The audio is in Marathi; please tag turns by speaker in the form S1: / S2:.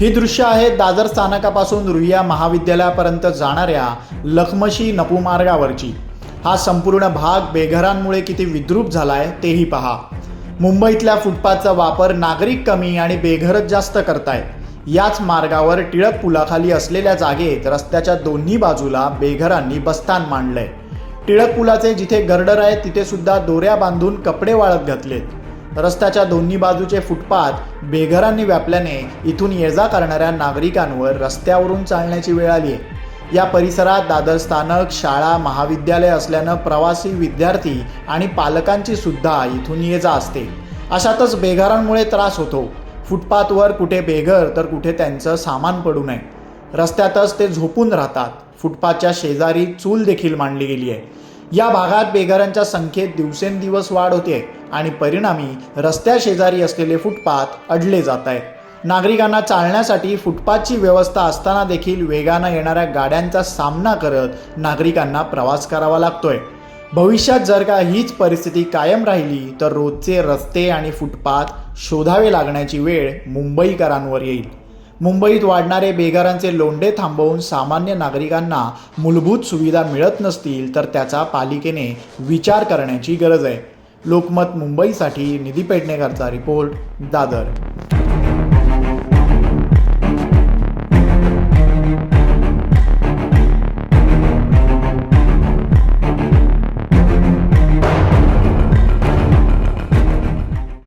S1: ही दृश्य आहेत दादर स्थानकापासून रुईया महाविद्यालयापर्यंत जाणाऱ्या लखमशी नपुमार्गावरची हा संपूर्ण भाग बेघरांमुळे किती विद्रूप झालाय तेही पहा. मुंबईतल्या फुटपाथचा वापर नागरिक कमी आणि बेघरच जास्त करतायत याच मार्गावर टिळक पुलाखाली असलेल्या जागेत रस्त्याच्या दोन्ही बाजूला बेघरांनी बस्तान मांडलंय. टिळक पुलाचे जिथे गर्डर आहेत तिथे सुद्धा दोऱ्या बांधून कपडे वाळत घातलेत. रस्त्याच्या दोन्ही बाजूचे फुटपाथ बेघरांनी व्यापल्याने इथून ये जा करणाऱ्या नागरिकांवर रस्त्यावरून चालण्याची वेळ आली आहे. या परिसरात दादर स्थानक शाळा महाविद्यालय असल्यानं प्रवासी विद्यार्थी आणि पालकांची सुद्धा इथून ये जा असते. अशातच बेघरांमुळे त्रास होतो. फुटपाथवर कुठे बेघर तर कुठे त्यांचं सामान पडू नये. रस्त्यातच ते झोपून राहतात. फुटपाथच्या शेजारी चूल देखील मांडली गेली आहे. या भागात बेघरांच्या संख्येत दिवसेंदिवस वाढ होते आणि परिणामी रस्त्या शेजारी असलेले फुटपाथ अडले जात आहेत. नागरिकांना चालण्यासाठी फुटपाथची व्यवस्था असताना देखील वेगानं येणाऱ्या गाड्यांचा सामना करत नागरिकांना प्रवास करावा लागतोय. भविष्यात जर का हीच परिस्थिती कायम राहिली तर रोजचे रस्ते आणि फुटपाथ शोधावे लागण्याची वेळ मुंबईकरांवर येईल. मुंबईत वाढणारे बेघरांचे लोंढे थांबवून सामान्य नागरिकांना मूलभूत सुविधा मिळत नसतील तर त्याचा पालिकेने विचार करण्याची गरज आहे. लोकमत मुंबईसाठी निधी पेडणेकरचा रिपोर्ट दादर.